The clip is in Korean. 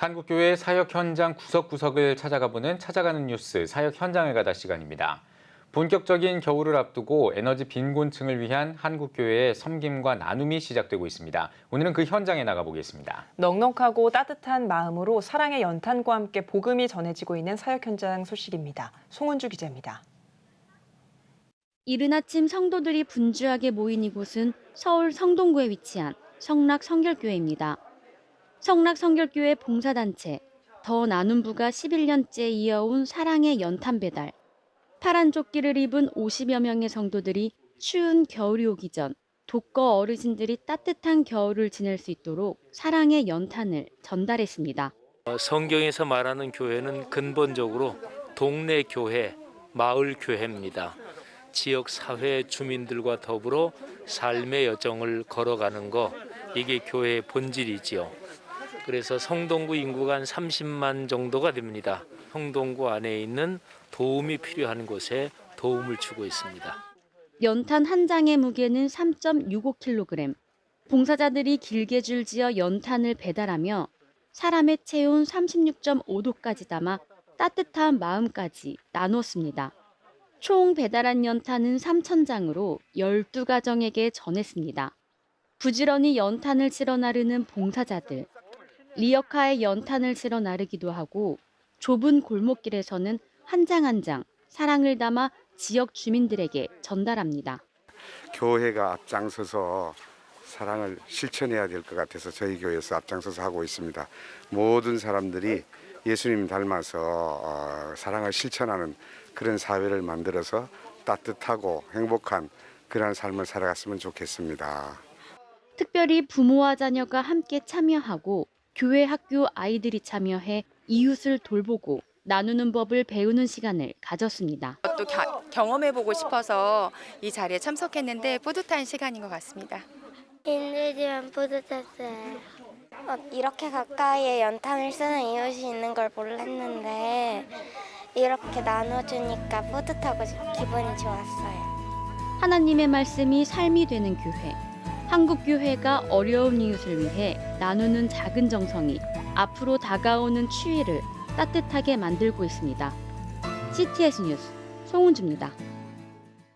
한국교회 사역 현장 구석구석을 찾아가보는 찾아가는 뉴스 사역 현장을 가다 시간입니다. 본격적인 겨울을 앞두고 에너지 빈곤층을 위한 한국교회의 섬김과 나눔이 시작되고 있습니다. 오늘은 그 현장에 나가보겠습니다. 넉넉하고 따뜻한 마음으로 사랑의 연탄과 함께 복음이 전해지고 있는 사역 현장 소식입니다. 송은주 기자입니다. 이른 아침 성도들이 분주하게 모인 이곳은 서울 성동구에 위치한 성락 성결교회입니다. 성락 성결교회 봉사단체 더 나눔부가 11년째 이어온 사랑의 연탄 배달. 파란 조끼를 입은 50여 명의 성도들이 추운 겨울이 오기 전 독거 어르신들이 따뜻한 겨울을 지낼 수 있도록 사랑의 연탄을 전달했습니다. 어, 성경에서 말하는 교회는 근본적으로 동네 교회, 마을 교회입니다. 지역 사회 주민들과 더불어 삶의 여정을 걸어가는 거 이게 교회의 본질이지요. 그래서 성동구 인구가 한 30만 정도가 됩니다. 성동구 안에 있는 도움이 필요한 곳에 도움을 주고 있습니다. 연탄 한 장의 무게는 3.65kg. 봉사자들이 길게 줄지어 연탄을 배달하며 사람의 체온 36.5도까지 담아 따뜻한 마음까지 나눴습니다. 총 배달한 연탄은 3,000장으로 12가정에게 전했습니다. 부지런히 연탄을 실어 나르는 봉사자들. 리어카에 연탄을 실어 나르기도 하고 좁은 골목길에서는 한 장 한 장 사랑을 담아 지역 주민들에게 전달합니다. 교회가 앞장서서 사랑을 실천해야 될 것 같아서 저희 교회에서 앞장서서 하고 있습니다. 모든 사람들이 예수님 닮아서 어, 사랑을 실천하는 그런 사회를 만들어서 따뜻하고 행복한 그러한 삶을 살아갔으면 좋겠습니다. 특별히 부모와 자녀가 함께 참여하고 교회 학교 아이들이 참여해 이웃을 돌보고 나누는 법을 배우는 시간을 가졌습니다. 또 겨- 경험해보고 싶어서 이 자리에 참석했는데 뿌듯한 시간인 것 같습니다. 힘들지만 뿌듯했어요. 어, 이렇게 가까이에 연탄을 쓰는 이웃이 있는 걸 몰랐는데 이렇게 나눠주니까 뿌듯하고 기분이 좋았어요. 하나님의 말씀이 삶이 되는 교회. 한국 교회가 어려운 이웃을 위해 나누는 작은 정성이 앞으로 다가오는 추위를 따뜻하게 만들고 있습니다. CTS 뉴스 송은주입니다.